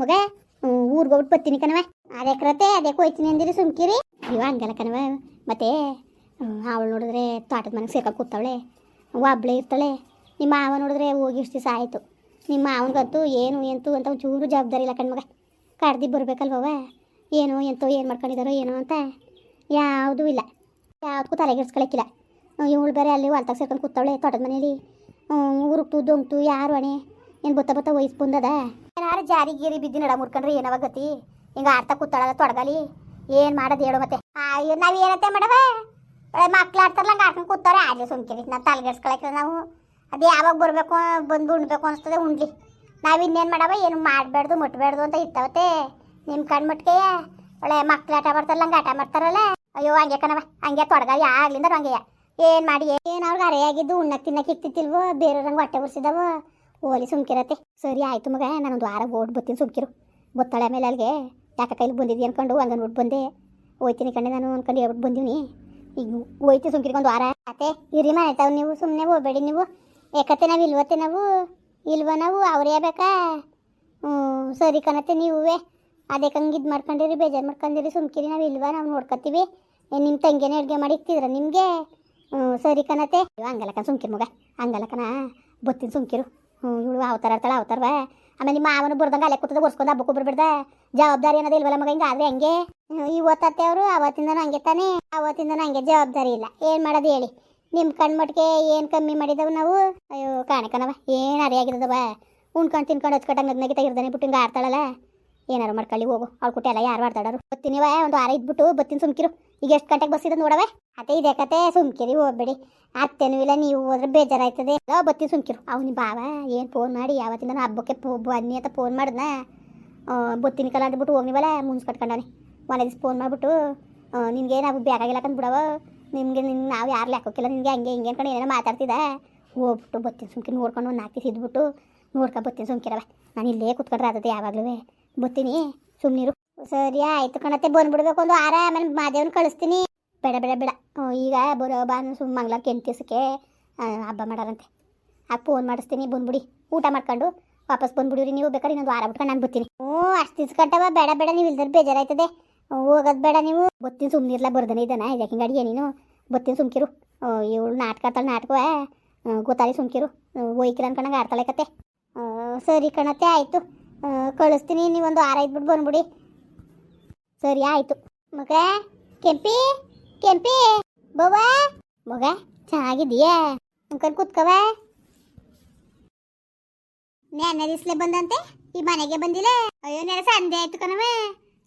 ಮಗ ಊರ್ಗ ಹೋಗ್ಬಿಟ್ಟು ಬರ್ತೀನಿ ಕಣವ ಅದೇ ಕ್ರತೆ, ಅದೇ ಹೋಯ್ತೀನಿ ಅಂದಿರಿ ಸುಮ್ಕಿರಿ. ಇವ ಹಂಗಲ್ಲ ಕಣವ ಮತ್ತೆ ಅವಳು ನೋಡಿದ್ರೆ ತೋಟದ ಮನೆಗೆ ಸೇರ್ಕೊಂಡು ಕೂತಾವಳೆ ಒಬ್ಳೆ ಇರ್ತಾಳೆ. ನಿಮ್ಮ ಮಾವ ನೋಡಿದ್ರೆ ಹೋಗಿ ಇಷ್ಟು ದಿವಸ ಆಯಿತು. ನಿಮ್ಮ ಮಾವನಿಗಂತೂ ಏನು ಎಂತು ಅಂತ ಚೂರು ಜವಾಬ್ದಾರಿ ಇಲ್ಲ ಕಣ್ಮಗ ಕಡ್ದು ಬರಬೇಕಲ್ವವ ಏನೋ ಎಂತೋ ಏನು ಮಾಡ್ಕೊಂಡಿದಾರೋ ಏನೋ ಅಂತ. ಯಾವುದೂ ಇಲ್ಲ. ಯಾವುದಕ್ಕೂ ತಲೆಗೆಡ್ಸ್ಕೊಳಕ್ಕಿಲ್ಲ ಇವಳು ಬೇರೆ ಅಲ್ಲಿ ಹೊಲ್ತಾಗ ಸೇರ್ಕೊಂಡು ಕೂತಾವಳೆ ತೋಟದ ಮನೇಲಿ. ಊರುಕ್ತು ದೊಂಗ್ತು, ಯಾರು ಅಣೆ? ಏನು ಬತ್ತ ಬತ್ತ ವಯಸ್ಸು ಬಂದದ? ಏನಾರು ಜಾರಿ ಗೀರಿ ಬಿದ್ದಿ ನಡ ಮುರ್ಕೊಂಡ್ರೆ ಏನವ ಗತಿ ಹಿಂಗೆ ಆಡ್ತಾ ಕೂತಾಳ ತೊಡಗಲಿ. ಏನು ಮಾಡೋದು ಹೇಳು ಮತ್ತೆ. ಅಯ್ಯೋ, ನಾವು ಏನತ್ತೆ ಮಾಡವ ಮಕ್ಳು ಆಡ್ತಾರಲ್ಲ, ಹಂಗೆ ಆಡ್ಕೊಂಡು ಕೂತಾರೆ ಆಗ್ಲಿ ಸುಮ್ಕಿರಿ, ನಾವು ತಲೆಗೆಡ್ಸ್ಕೊಳಕ್ಕೆ ನಾವು. ಅದು ಯಾವಾಗ ಬರಬೇಕು, ಬಂದು ಉಣ್ಬೇಕು ಅನಿಸ್ತದೆ, ಉಣ್ಲಿ. ನಾವು ಇನ್ನೇನ್ ಮಾಡವ ಏನು ಮಾಡಬೇಡ್ದು, ಮುಟ್ಬೇಡ್ದು ಅಂತ ಇರ್ತಾವತ್ತೆ ನಿಮ್ಮ ಕಣ್ಣು ಮಟ್ಕೆಯ? ಒಳ್ಳೆ ಮಕ್ಳು ಆಟ ಮಾಡ್ತಾರಲ್ಲ, ಹಂಗೆ ಆಟ ಮಾಡ್ತಾರಲ್ಲ. ಅಯ್ಯೋ, ಹಂಗೆ ಕಣವ ಹಂಗೆ ತೊಡಗ ಆಗ್ಲಿಂದ ಹಂಗೆಯ. ಏನು ಮಾಡಿ, ಏನು ಅವ್ರಿಗೆ ಅರೆಯಾಗಿದ್ದು ಉಣ್ಣಕ್ಕೆ ತಿನ್ನಕ್ಕೆ ಇಕ್ತಿತ್ತಿಲ್ವೋ ಬೇರೆಯವ್ರಂಗೆ ಹೊಟ್ಟೆ ಉರ್ಸಿದವ ಓಲಿ ಸುಮ್ಕಿರತ್ತೆ. ಸರಿ ಆಯ್ತು ಮಗ, ನಾನೊಂದು ವಾರ ಓಡ್ ಬರ್ತೀನಿ ಸುಮ್ಕಿರು. ಗೊತ್ತಾಳೆ ಆಮೇಲೆ ಅಲ್ಲಿಗೆ ಯಾಕೆ ಕೈಲಿ ಬಂದಿದ್ದಿ ಅನ್ಕೊಂಡು ಹಂಗೆ ನೋಡಿ ಬಂದೆ. ಹೋಯ್ತೀನಿ ಕಣ್ಣೆ ನಾನು ಅನ್ಕೊಂಡು ಹೇಳ್ಬಿಟ್ಟು ಬಂದೀನಿ ಈಗ ಹೋಯ್ತು ಸುಮ್ಕಿರ್ಕೊಂಡು ವಾರ. ಅತ್ತೆ ಇರಿ ಮನೆ ತಾವು ನೀವು ಸುಮ್ಮನೆ ಹೋಗ್ಬೇಡಿ ನೀವು. ಏಕತ್ತೆ ನಾವು ಇಲ್ವತ್ತೆ ನಾವು? ಇಲ್ವ ನಾವು? ಅವ್ರೇ ಬೇಕಾ? ಹ್ಞೂ, ಸರಿ ಕಣತ್ತೆ ನೀವೇ. ಅದೇ ಕಂಗೆ ಇದು ಮಾಡ್ಕೊಂಡಿರಿ, ಬೇಜಾರು ಮಾಡ್ಕೊಂಡಿರಿ, ಸುಮ್ಕಿರಿ, ನಾವು ಇಲ್ವಾ ನಾವು ನೋಡ್ಕೊತೀವಿ ನಿಮ್ಮ ತಂಗಿನೇ ಅಡುಗೆ ಮಾಡಿ ಇಕ್ತಿದ್ರ ನಿಮಗೆ? ಹ್ಞೂ, ಸರಿ ಕಣತೆ ಅಯ್ಯೋ ಸುಮ್ಕಿರಿ ಮಗ, ಹಂಗಲ್ಲ ಕಣ. ಬತ್ತೀನಿ ಸುಮ್ಕಿರು. ಹ್ಞೂ, ಇವಳು ಅವತಾರ ಆಡ್ತಾಳೆ ಅವತಾರವ ಆಮೇಲೆ ನಿಮ್ಮ ಮಾವನು ಬರ್ದಂಗೆ ಅಲ್ಲೇ ಕೂತದ, ಒರ್ಸ್ಕೊಂಡು ಹಬ್ಬಕ್ಕೆ ಬರ್ಬಿಡ್ದ ಜವಾಬ್ದಾರಿ ಅನ್ನೋದು ಇಲ್ವಲ್ಲ ಮಗ ಹಿಂಗೆ? ಆದ್ರೆ ಹಂಗೆ ಇವತ್ತತ್ತೆ ಅವರು, ಅವತ್ತಿಂದನೂ ಹಂಗೆ ತಾನೇ. ಅವತ್ತಿಂದನೂ ಹಂಗೆ ಜವಾಬ್ದಾರಿ ಇಲ್ಲ. ಏನು ಮಾಡೋದು ಹೇಳಿ? ನಿಮ್ಮ ಕಣ್ಮಟ್ಟಿಗೆ ಏನು ಕಮ್ಮಿ ಮಾಡಿದವು ನಾವು? ಅಯ್ಯೋ ಕಾಣಕನವ ಏನು ಅರಿಯಾಗಿದ್ದವ ಉಣ್ಕೊಂಡು ತಿನ್ಕೊಂಡು ಹಚ್ಕೊಟ್ಟಂಗೆ ನಗ್ನಾಗಿ ತೆಗಿರ್ದಾನೆ ಬಿಟ್ಟು ಹಿಂಗೆ ಆಡ್ತಾಳಲ್ಲ. ಏನಾರು ಮಾಡ್ಕೊಳ್ಳಿ, ಹೋಗು. ಅವ್ಳು ಕುಟ್ಟೆ ಎಲ್ಲ ಯಾರು ಮಾಡ್ತಾಡೋರು ಬತ್ತೀನಿವ ಒಂದು ವಾರ ಇದ್ಬಿಟ್ಟು ಬತ್ತೀನಿ ಸುಮ್ಕಿರು. ಈಗ ಎಷ್ಟು ಗಂಟೆಗೆ ಬಸ್ ಇದೆ ನೋಡವೆ? ಅತ್ತೆ ಇದೆ ಕತೆ, ಸುಮ್ಕಿರಿ, ಹೋಗ್ಬೇಡಿ. ಅತ್ತೇನೂ ಇಲ್ಲ, ನೀವು ಹೋದ್ರೆ ಬೇಜಾರಾಯ್ತದೆ. ಎಲ್ಲ ಬತ್ತೀನಿ ಸುಮ್ಕಿರು. ಅವ್ನಿ ಬಾವ, ಏನು ಫೋನ್ ಮಾಡಿ? ಯಾವತ್ತಿಂದ ನಾನು ಹಬ್ಬಕ್ಕೆ ಬನ್ನಿ ಅಂತ ಫೋನ್ ಮಾಡಿದ್ನ? ಬತ್ತಿನ ಕಲ ಅಂದ್ಬಿಟ್ಟು ಹೋಗ್ನಿವಲ್ಲ ಮುನ್ಸ್ ಕಟ್ಕೊಂಡಾನೆ ಮನೆ ದಿವಸ ಫೋನ್ ಮಾಡಿಬಿಟ್ಟು ನಿನಗೆ ನಾವು ಬೇಕಾಗಿಲ್ಲ ಬಿಡವ. ನಿಮಗೆ ನಿನ್ನ ನಾವು ಯಾರು ಲೆಕ್ಕೋಕ್ಕಿಲ್ಲ ನಿನಗೆ, ಹಂಗೆ ಹಿಂಗೆ ಅನ್ಕೊಂಡು ಏನೇನೋ ಮಾತಾಡ್ತಿದ್ದೆ ಹೋಗ್ಬಿಟ್ಟು ಬತ್ತಿನ ಸುಮ್ಕಿ ನೋಡ್ಕೊಂಡು ಒಂದು ನಾಲ್ಕು ಇದ್ಬಿಟ್ಟು ನೋಡ್ಕೊ ಬತ್ತೀನಿ ಸುಮ್ಕಿರವ ನಾನು ಇಲ್ಲೇ ಕುತ್ಕೊಂಡ್ರೆ ಆದತೆ ಯಾವಾಗಲೂ ಬತ್ತೀನಿ ಸುಮ್ಮನಿರು ಸರಿ, ಆಯ್ತು ಕಣತ್ತೆ ಬಂದ್ಬಿಡ್ಬೇಕು ಒಂದು ಆರ ಆಮೇಲೆ ಮಾದೇವನ್ ಕಳಿಸ್ತೀನಿ. ಬೇಡ ಬೇಡ ಬೇಡ. ಈಗ ಬರೋ ಬಾ ಸುಮ್ಮ ಮಂಗ್ಲ ಕೆಂತಿಸಕ್ಕೆ ಹಬ್ಬ ಮಾಡಾರಂತೆ. ಆ ಫೋನ್ ಮಾಡಿಸ್ತೀನಿ ಬಂದ್ಬಿಡಿ ಊಟ ಮಾಡ್ಕೊಂಡು ವಾಪಸ್ ಬಂದ್ಬಿಡಿರಿ ನೀವು ಬೇಕಾದ್ರೆ ಇನ್ನೊಂದು ವಾರ ಬಿಟ್ಕೊಂಡು ನಾನು ಬರ್ತೀನಿ. ಹ್ಞೂ, ಅಷ್ಟು ದಿವ್ಸ ಕಟ್ಟವ, ಬೇಡ ಬೇಡ, ನೀವು ಇಲ್ದ್ರೆ ಬೇಜಾರಾಯ್ತದೆ. ಹೋಗೋದು ಬೇಡ ನೀವು. ಬತ್ತಿನ ಸುಮ್ಮನಿರ್ಲ ಬರ್ದನೆ ಇದ್ದಾನ. ಇದಕ್ಕೆ ಅಡಿಗೆ ನೀನು? ಬತ್ತಿನ ಸುಮ್ಕಿರು. ಇವಳು ನಾಟಕ ಆಡ್ತಾಳೆ ನಾಟಕವ ಸುಮ್ಕಿರು. ಒಯ್ಕಿರ ಅನ್ಕೊಂಡಂಗೆ ಆಡ್ತಾಳೆ ಕತೆ. ಸರಿ ಕಣತ್ತೆ, ಆಯಿತು. ಕಳಿಸ್ತೀನಿ, ನೀವೊಂದು ವಾರ ಇದ್ಬಿಟ್ಟು ಬಂದ್ಬಿಡಿ ಸರಿ ಆಯ್ತು. ಮಗ, ಕೆಂಪಿ ಕೆಂಪಿ, ಬವ್ವ, ಮಗ ಚೆನ್ನಾಗಿದೀಯಾ ಅಂಕಲ್ ಕೂತ್ಕವ? ನೆನ್ನೆ ದಿಸ್ಲೆ ಬಂದಂತೆ? ಈ ಮನೆಗೆ ಬಂದಿಲ್ಲ? ಅಯ್ಯೋ ನೆನೆ ಸಂದೆ ಆಯ್ತು ಕಣವೆ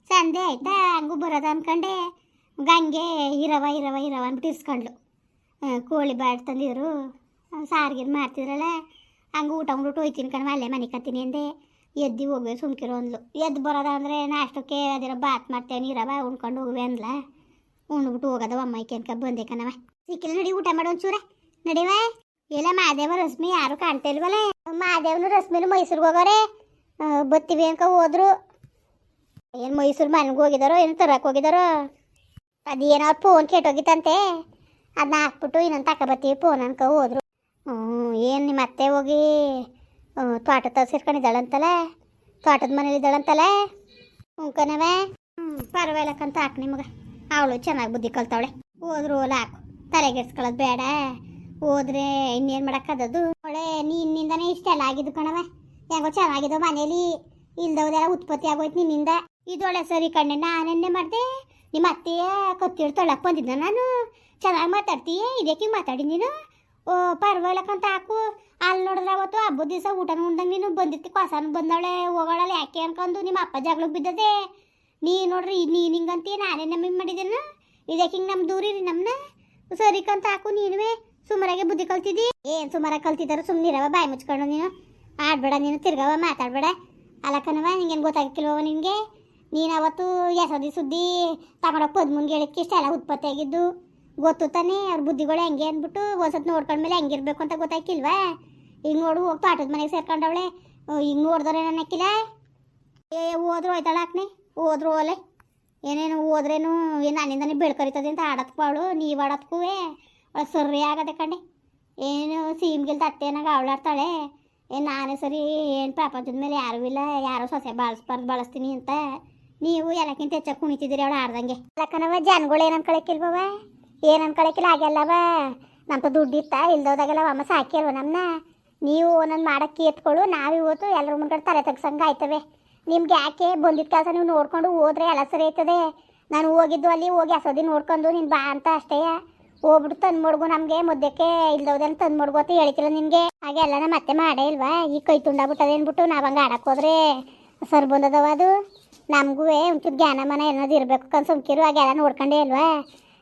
ಸಂದೆ ಆಯ್ತಾ? ಹಂಗೂ ಬರೋದ ಅನ್ಕಂಡೆ. ಗಂಗೆ ಇರವ ಇರವ ಇರವ ಅಂದ್ಬಿಟ್ಟು ಇಸ್ಕೊಂಡ್ಲು ಕೋಳಿ ಬಾಟ್ ತಂದಿದ್ರು. ಸಾರಿಗೆ ಮಾಡ್ತಿದ್ರಲ್ಲ? ಹಂಗೆ ಊಟ ಉಂಡ್ಬಿಟ್ಟು ಹೋಯ್ತೀನಿ ಕಣವ ಅಲ್ಲೇ ಮನೆ ಕತ್ತೀನಿ ಅಂದೆ. ಎದ್ದು ಹೋಗ್ವೆ ಸುಮ್ಕಿರೋ ಅಂದ್ಲು. ಎದ್ದು ಬರೋದ ಅಂದರೆ ನಾಷ್ಟಕ್ಕೆ ಅದಿರ ಬಾತ್ ಮಾಡ್ತೇವೆ, ನೀರವ, ಉಣ್ಕೊಂಡು ಹೋಗುವೆ ಅಂದ್ಲ. ಉಣ್ಬಿಟ್ಟು ಹೋಗೋದ ಅಮ್ಮ ಅನ್ಕ ಬಂದೆ ಸಿಕ್ಕಿಲ್ಲ ನಡಿ ಊಟ ಮಾಡೋ ಒಂಚೂರ. ನಡಿವ. ಇಲ್ಲ ಮಾದೇವ ರಶ್ಮಿ ಯಾರು ಕಾಣ್ತಾ ಇಲ್ವಲ್ಲ ಮಾದೇವನು ರಶ್ಮಿನು ಮೈಸೂರಿಗೆ ಹೋಗೋರೆ ಬತ್ತೀವಿ ಅನ್ಕ ಹೋದ್ರು. ಏನು ಮೈಸೂರು ಮನೆಗೆ ಹೋಗಿದಾರೋ, ಏನು ತರಕ್ಕೆ ಹೋಗಿದಾರೋ? ಅದೇನೋ ಏನೋ ಫೋನ್ ಕೆಟ್ಟೋಗಿತ್ತಂತೆ ಅದನ್ನ ಹಾಕ್ಬಿಟ್ಟು ಇನ್ನೊಂದು ತಕ ಬರ್ತೀವಿ ಫೋನ್ ಅನ್ಕ ಹೋದ್ರು. ಹ್ಞೂ ಏನು ನಿಮ್ಮ ಅತ್ತೆ ಹೋಗಿ? ತೋಟದ ತ ಸೇರ್ಕೊಂಡಿದ್ದಾಳಂತಲ್ಲ ತೋಟದ ಮನೇಲಿ ಉಂಕನವೇ ಹ್ಞೂ ಪರವಾಗಿಲ್ಲಕ್ಕಂತ ಹಾಕು ನಿಮಗೆ ಅವಳು ಚೆನ್ನಾಗಿ ಬುದ್ಧಿ ಕಲ್ತಾವಳೆ. ಹೋದ್ರು ಓಲ ಹಾಕು. ತಲೆಗೆಡ್ಸ್ಕೊಳ್ಳೋದು ಬೇಡ. ಹೋದ್ರೆ ಇನ್ನೇನು ಮಾಡೋಕ್ಕದದು ಒಳ್ಳೆ ನಿನ್ನಿಂದನೇ ಇಷ್ಟೆಲ್ಲ ಆಗಿದ್ದು ಕಣವೆ ಹೆಂಗೋ ಚೆನ್ನಾಗಿದ್ದು ಮನೇಲಿ. ಇಲ್ದವ್ದೆಲ್ಲ ಉತ್ಪತ್ತಿ ಆಗೋಯ್ತು ನಿನ್ನಿಂದ. ಇದೊಳೆ ಸರಿ ಕಣ್ಣೆ ನಾನೆನ್ನೆ ಮಾಡಿದೆ. ನಿಮ್ಮ ಅತ್ತೆಯ ಕತ್ತಿಡ್ ತೊಳಕ್ಕೆ ಬಂದಿದ್ದ ನಾನು. ಚೆನ್ನಾಗಿ ಮಾತಾಡ್ತೀಯ? ಇದಕ್ಕೆ ಮಾತಾಡಿ ನೀನು? ಓ ಪರವಾಗಿಲ್ಲಕ್ಕಂತ ಹಾಕು. ಅಲ್ಲಿ ನೋಡಿದ್ರೆ ಅವತ್ತು ಹಬ್ಬದ ದಿವಸ ಊಟ ಉಂಡಂಗೆ ನೀನು ಬಂದಿತ್ತು ಕೊಸನ ಬಂದವಳೆ ಹೋಗೋಳಲ್ಲ, ಯಾಕೆ ಅನ್ಕೊಂಡು ನಿಮ್ಮ ಅಪ್ಪ ಜಗಳಕ್ಕೆ ಬಿದ್ದದೆ? ನೀ ನೋಡ್ರಿ, ನೀನು ಹಿಂಗಂತೀಯ ನಾನೇ ನಮಗೆ ಮಾಡಿದ್ದೇನ? ಇದಕ್ಕೆ ಹಿಂಗೆ ನಮ್ಮ ದೂರಿರಿ ನಮ್ಮನ್ನ ಸರಿಕಂತ ಹಾಕು, ನೀನುವೆ. ಸುಮಾರಾಗೆ ಬುದ್ಧಿ ಕಲ್ತಿದ್ದಿ ಏನು ಸುಮಾರಾಗಿ ಕಲ್ತಿದ್ದಾರು ಸುಮ್ಮನಿರವ ಬಾಯಿ ಮುಚ್ಕೊಂಡು ನೀನು. ಆಡ್ಬೇಡ ನೀನು ತಿರ್ಗವ ಮಾತಾಡ್ಬೇಡ. ಅಲ್ಲಕ್ಕನವ ನಿಂಗೇನು ಗೊತ್ತಾಗಿಲ್ವ ನಿನಗೆ? ನೀನು ಅವತ್ತು ಎಸದಿ ಸುದ್ದಿ ತಗೊಂಡೋಗಿ ಪದ್ಮುನ್ಗೆ ಹೇಳಿಕ್ಕೆ ಇಷ್ಟೆಲ್ಲ ಉತ್ಪತ್ತಿ ಆಗಿದ್ದು ಗೊತ್ತು ತಾನೇ, ಅವ್ರ ಬುದ್ಧಿಗಳು ಹೆಂಗೆ ಅಂದ್ಬಿಟ್ಟು ಒಂದ್ಸತ್ ನೋಡ್ಕೊಂಡ್ಮೇಲೆ ಹೆಂಗಿರ್ಬೇಕು ಅಂತ ಗೊತ್ತಾಕಿಲ್ವಾ ಈಗ ನೋಡು, ಹೋಗಿ ಆಟದ ಮನೆಗೆ ಸೇರ್ಕೊಂಡವಳೆ. ಈಗ ನೋಡಿದ್ರೆ ಅನ್ನಕ್ಕಿಲ್ಲ ಏ ಹೋದ್ರು ಹೋಯ್ತಾಳ ಹಾಕ್ನೆ ಹೋದ್ರು ಓಲೆ ಏನೇನು ಹೋದ್ರೇನು ಏನು ನನ್ನಿಂದನೇ ಬೆಳ್ಕರಿತದೆ ಅಂತ ಆಡತ್ಕೋ ಅವಳು ನೀವು ಆಡತ್ಕೂ ಅವಳು ಸರಿ ಆಗದೆ ಕಂಡೆ ಏನು ಸೀಮ್ಗಿಲ್ದ ಅತ್ತೇನಾಗ ಅವಳಾಡ್ತಾಳೆ. ಏನು ನಾನೇ ಸರಿ, ಏನು ಪ್ರಪಂಚದ ಮೇಲೆ ಯಾರೂ ಇಲ್ಲ, ಯಾರೋ ಸೊಸೆ ಬಳಸ್ಬಾರ್ದು ಬಳಸ್ತೀನಿ ಅಂತ. ನೀವು ಎಲ್ಲಕ್ಕಿಂತ ಹೆಚ್ಚಾಗಿ ಕುಣಿತಿದ್ದೀರಿ ಅವಳು ಆಡ್ದಂಗೆ. ಯಾಕನವ ಜನಗಳು ಏನು ಅನ್ಕೊಳಕ್ಕಿಲ್ವವ ಏನು ಅನ್ಕೊಳಕಿಲ್ಲ ಆಗಲ್ಲವ ನಮ್ಮ ದುಡ್ಡು ಇತ್ತ, ಇಲ್ದೋದಾಗೆಲ್ಲ ಅಮ್ಮ ಸಾಕಿ ಅಲ್ವ ನಮ್ಮನ್ನ ನೀವು ಒಂದೊಂದು ಮಾಡಕ್ಕೆ ಎತ್ಕೊಳ್ಳು ನಾವು ಇವತ್ತು ಎಲ್ಲರ ಮುಂದ್ಗಡೆ ತಲೆ ತೆಗ್ಸಂಗೆ ಆಯ್ತವೆ ನಿಮ್ಗೆ ಯಾಕೆ ಬಂದಿದ್ದ ಕೆಲಸ ನೀವು ನೋಡ್ಕೊಂಡು ಹೋದ್ರೆ ಎಲ್ಲ ಸರಿ ಆಯ್ತದೆ. ನಾನು ಹೋಗಿದ್ದು ಅಲ್ಲಿ, ಹೋಗಿ ಹಸೋದಿ ನೋಡ್ಕೊಂಡು ನೀನು ಬಾ ಅಂತ ಅಷ್ಟೇ. ಹೋಗ್ಬಿಟ್ಟು ತಂದು ಮಡ್ಗು ನಮಗೆ, ಮುದ್ದಕ್ಕೆ ಇಲ್ದೋದೇನು ತಂದು ಮಡ್ಗು ಅಂತ ಹೇಳ್ತಿಲ್ಲ ಹಾಗೆ ಎಲ್ಲ ನಮ್ಮ ಮತ್ತೆ ಮಾಡೇ ಇಲ್ವಾ? ಈ ಕೈ ತುಂಡಾಗ್ಬಿಟ್ಟದೆ ಅಂದ್ಬಿಟ್ಟು ನಾವು ಹಂಗೆ ಆಡಕ್ಕೆ ಹೋದ್ರೆ? ಸರ್ ಬಂದದವ ಅದು? ನಮಗೂ ಒಂಚೂರು ಜ್ಞಾನ ಮನ ಅನ್ನೋದು ಇರಬೇಕು ಕನ್ಸುಮ್ಕಿರು ಹಾಗೆಲ್ಲ ನೋಡ್ಕೊಂಡೇ ಅಲ್ವಾ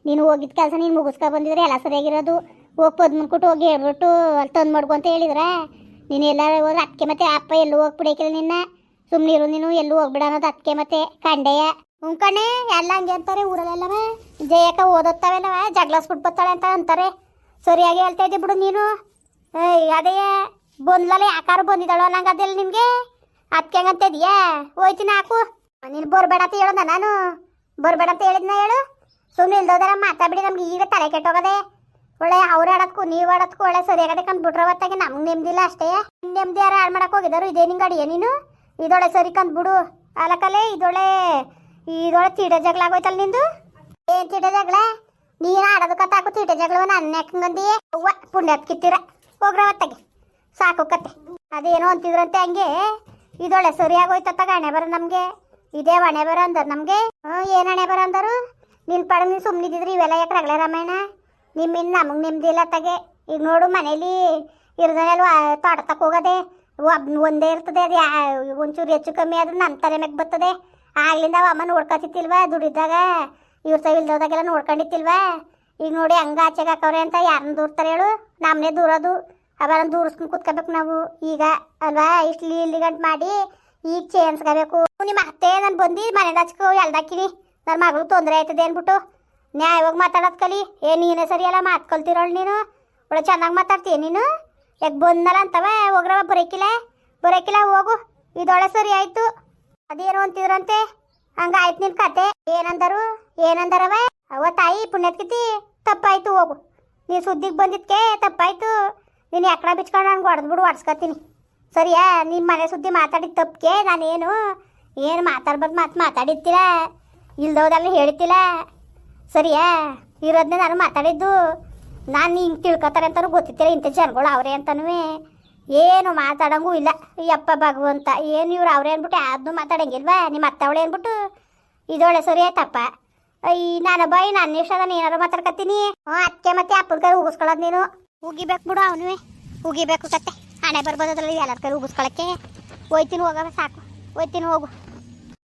ನೀನು ಹೋಗಿದ್ದ ಕೆಲಸ ನೀನು ಮುಗಿಸ್ಕೊ ಬಂದಿದ್ರೆ ಎಲ್ಲ ಸರಿಯಾಗಿರೋದು. ಹೋಗಿ ಮುಂದ್ಕೊಟ್ಟು ಹೋಗಿ ಹೇಳ್ಬಿಟ್ಟು ಅಲ್ಲಿ ತಂದು ಮಾಡ್ಕೊ ಅಂತ ಹೇಳಿದ್ರೆ, ನೀನು ಎಲ್ಲ ಹೋದ್ರೆ ಅದಕ್ಕೆ ಮತ್ತೆ ಅಪ್ಪ ಎಲ್ಲೂ ಹೋಗ್ಬಿಡಕಿಲ್ಲ ನಿನ್ನ. ಸುಮ್ಮನೆ ಇರು ನೀನು, ಎಲ್ಲೂ ಹೋಗ್ಬಿಡ ಅನ್ನೋದು ಅದಕ್ಕೆ ಮತ್ತೆ ಕಂಡೆಯ. ಉಂಕಣೆ ಕಣೆ, ಎಲ್ಲ ಹಂಗೆ ಅಂತಾರೆ ಊರಲ್ಲೆಲ್ಲ ಜಯಕ್ಕ ಓದೋತ್ತಾವೆಲ್ಲವ, ಜಗ್ಲಾಸ್ಬಿಟ್ಟು ಬರ್ತಾಳೆ ಅಂತ ಅಂತಾರೆ. ಸರಿಯಾಗಿ ಹೇಳ್ತಾ ಬಿಡು ನೀನು. ಅದೇ ಬಂದ್ಲಲ್ಲ ಯಾಕಾರು ಬಂದಿದ್ದಾಳೋ ನಂಗೆ ಅದೆಲ್ಲ ನಿಮಗೆ. ಅದಕ್ಕೆ ಹಂಗಂತ ಇದೆಯಾ ಹೋಯ್ತೀನಿ ಹಾಕು. ನೀನು ಬರ್ಬೇಡ ಅಂತ ಹೇಳೋದ ನಾನು. ಬರ್ಬೇಡ ಅಂತ ಹೇಳಿದ್ನ ಹೇಳು. ಸುಮ್ಮನೆ ಇಲ್ದೋದಾರ ಮಾತಾಡ್ಬಿಡಿ, ನಮ್ಗೆ ಈಗ ತಲೆ ಕೆಟ್ಟೋಗದೆ. ಒಳ್ಳೆ ಅವ್ರು ಆಡೋದಕ್ಕೂ ನೀವು ಆಡೋದಕ್ಕೂ ಒಳ್ಳೆ ಸರಿಯಾಗದೆ ಕಂದ್ಬಿಟ್ರೆ ಹೊತ್ತಾಗೆ ನಮ್ಗೆ ನೆಮ್ಮದಿಲ್ಲ ಅಷ್ಟೇ. ನೆಮ್ಮದಿ ಯಾರು ಹಾಳು ಮಾಡಕ್ಕೆ ಹೋಗಿದಾರು? ಇದೇ ನಿಂಗೆ ಅಡಿಯ ನೀನು? ಇದೊಳೆ ಸರಿ ಕಂದ್ಬಿಡು. ಅಲಕಲೆ ಇದೊಳೆ ಇದೊಳೆ ತೀಟ ಜಗಳ ಆಗೋಯ್ತಲ್ಲ ನಿಂದು? ಏನ್ ತೀಟ ಜಗಳ? ನೀನು ಆಡೋದಕ್ಕೆ ತಾಕು ತೀಟ ಜಗಳವ ನನ್ನ ಯಾಕಂಗಂದಿ ಅವ್ವ ಪುಣ್ಯತ್ ಕಿತ್ತೀರ ಹೋಗ್ರ ಹೊತ್ತಾಗೆ ಸಾಕು ಕತೆ ಅದೇನೋ ಅಂತಿದ್ರಂತೆ ಹಂಗೆ. ಇದೊಳೆ ಸರಿಯಾಗೋಯ್ತತ್ತ ಹಣೆ ಬರ ನಮಗೆ. ಇದೇ ಹಣೆ ಬರ ಅಂದರು ನಮಗೆ. ಹ್ಞೂ ಏನು ಹಣೆ ಬರ ಅಂದರು? ನಿನ್ನ ಪಡ ನೀನು ಸುಮ್ಮನಿದ್ದಿದ್ರಿ ಇವೆಲ್ಲ ಯಾಕೆ ರಗಳೆ ರಾಮಾಯಣ? ನಿಮ್ಮಿಂದ ನಮಗೆ ನೆಮ್ಮದಿ ಇಲ್ಲ ತಗೆ. ಈಗ ನೋಡು ಮನೇಲಿ ಇರ್ದಲ್ಲ ತೋಟ ತಕ್ಕ ಹೋಗದೆ. ಒಂದೇ ಇರ್ತದೆ, ಅದು ಯಾ, ಒಂಚೂರು ಹೆಚ್ಚು ಕಮ್ಮಿ ಆದ್ರೆ ನಮ್ಮ ತಲೆ ಮ್ಯಾಗ ಬರ್ತದೆ. ಆಗ್ಲಿಂದ ಅಮ್ಮ ನೋಡ್ಕೊತಿತ್ತಿಲ್ವ ದುಡಿದಾಗ ಇವ್ರ ಸಹ ಇಲ್ದೋದಾಗೆಲ್ಲ ನೋಡ್ಕೊಂಡಿತ್ತಿಲ್ವ? ಈಗ ನೋಡಿ ಹಂಗ ಆಚೆಗೆ ಹಾಕವ್ರೆ ಅಂತ ಯಾರನ್ನ ದೂರ್ತಾರೆ ಹೇಳು? ನಮ್ಮನೆ ದೂರೋದು. ಅವೆಲ್ಲ ದೂರಿಸ್ಕೊಂಡು ಕುತ್ಕೋಬೇಕು ನಾವು. ಈಗ ಅಲ್ವಾ, ಇಷ್ಟು ಗಂಟು ಮಾಡಿ ಈಗ ಚೇನ್ಸ್ಕೋಬೇಕು ನಿಮ್ಮ ಅತ್ತೆ ನಾನು ಬಂದು ಮನೆಗೆ ಹಚ್ಕೊ ಎಲ್ದಾಕಿನಿ ನನ್ನ ಮಗಳು ತೊಂದರೆ ಆಯ್ತದೆ ಅಂದ್ಬಿಟ್ಟು ನ್ಯಾಯವಾಗಿ ಮಾತಾಡೋದು ಕಲಿ? ಏ, ನೀನೇ ಸರಿಯಲ್ಲ, ಮಾತು ಕಲ್ತಿರೋಳು ನೀನು. ಒಳ್ಳೆ ಚೆನ್ನಾಗಿ ಮಾತಾಡ್ತೀಯ ನೀನು? ಯಾಕೆ ಬಂದಲ್ಲ ಅಂತವ? ಹೋಗ್ರವ, ಬರೋಕಿಲ್ಲ? ಬರೋಕಿಲ್ಲ, ಹೋಗು. ಇದೊಳೆ ಸರಿ ಆಯ್ತು. ಅದೇನು ಅಂತಿದ್ರಂತೆ. ಹಂಗಾಯ್ತು ನಿನ್ನ ನಿನ್ ಕತೆ. ಏನಂದರು? ಏನಂದರವ? ಅವ ತಾಯಿ ಪುಣ್ಯತ್ಕಿತಿ ತಪ್ಪಾಯ್ತು, ಹೋಗು. ನೀ ಸುದ್ದಿಗೆ ಬಂದಿದ್ಕೆ ತಪ್ಪಾಯ್ತು. ನೀನು ಎಕ್ಕಡ ಬಿಚ್ಕೊಂಡು ಹೊಡೆದು ಹೊಡೆದ್ಬಿಡು ಹೊಡ್ಸ್ಕೊತೀನಿ. ಸರಿಯಾ? ನಿಮ್ಮ ಮನೆ ಸುದ್ದಿ ಮಾತಾಡಿದ ತಪ್ಪಿಗೆ ನಾನೇನು? ಏನು ಮಾತಾಡ್ಬಾರ್ದು ಮಾತು ಮಾತಾಡಿರ್ತಿಲ್ಲ ಇಲ್ದೋದೆಲ್ಲ ಹೇಳ್ತಿಲ್ಲ? ಸರಿಯಾ? ಇರೋದನ್ನ ನಾನು ಮಾತಾಡಿದ್ದು. ನಾನು ಹಿಂಗೆ ತಿಳ್ಕೊತಾರೆ ಅಂತಲೂ ಗೊತ್ತಿತ್ತಿಲ್ಲ, ಇಂಥ ಜನಗಳು ಅವರೇ ಅಂತನೂ ಏನು ಮಾತಾಡಂಗೂ ಇಲ್ಲ. ಯಪ್ಪ ಭಗವಂತ, ಏನು ಇವ್ರು ಅವ್ರೆ ಅಂದ್ಬಿಟ್ಟು ಯಾವ್ದು ಮಾತಾಡಂಗಿಲ್ವಾ? ನಿಮ್ಮ ಅತ್ತವಳೆ ಅಂದ್ಬಿಟ್ಟು? ಇದೊಳೆ ಸರಿ ಆಯ್ತಪ್ಪ. ಅಯ್ಯ ನಾನು ಬಾಯಿ, ನಾನು ಇಷ್ಟ ನಾನು ಏನಾರು ಮಾತಾಡ್ಕತ್ತೀನಿ. ಹ್ಞೂ ಅದಕ್ಕೆ ಮತ್ತೆ ಅಪ್ಪನ ಕೈ ಉಗಿಸ್ಕೊಳ್ಳೋದು ನೀನು. ಉಗಿಬೇಕು ಬಿಡು ಅವನು ಉಗಿಬೇಕು ಕತ್ತೆ. ಹಣೆ ಬರ್ಬೋದ್ರಲ್ಲಿ ಎಲ್ಲರ ಕೈ ಉಗಿಸ್ಕೊಳಕ್ಕೆ. ಹೋಯ್ತೀನಿ ಹೋಗವ ಸಾಕು. ಹೋಯ್ತೀನಿ ಹೋಗು.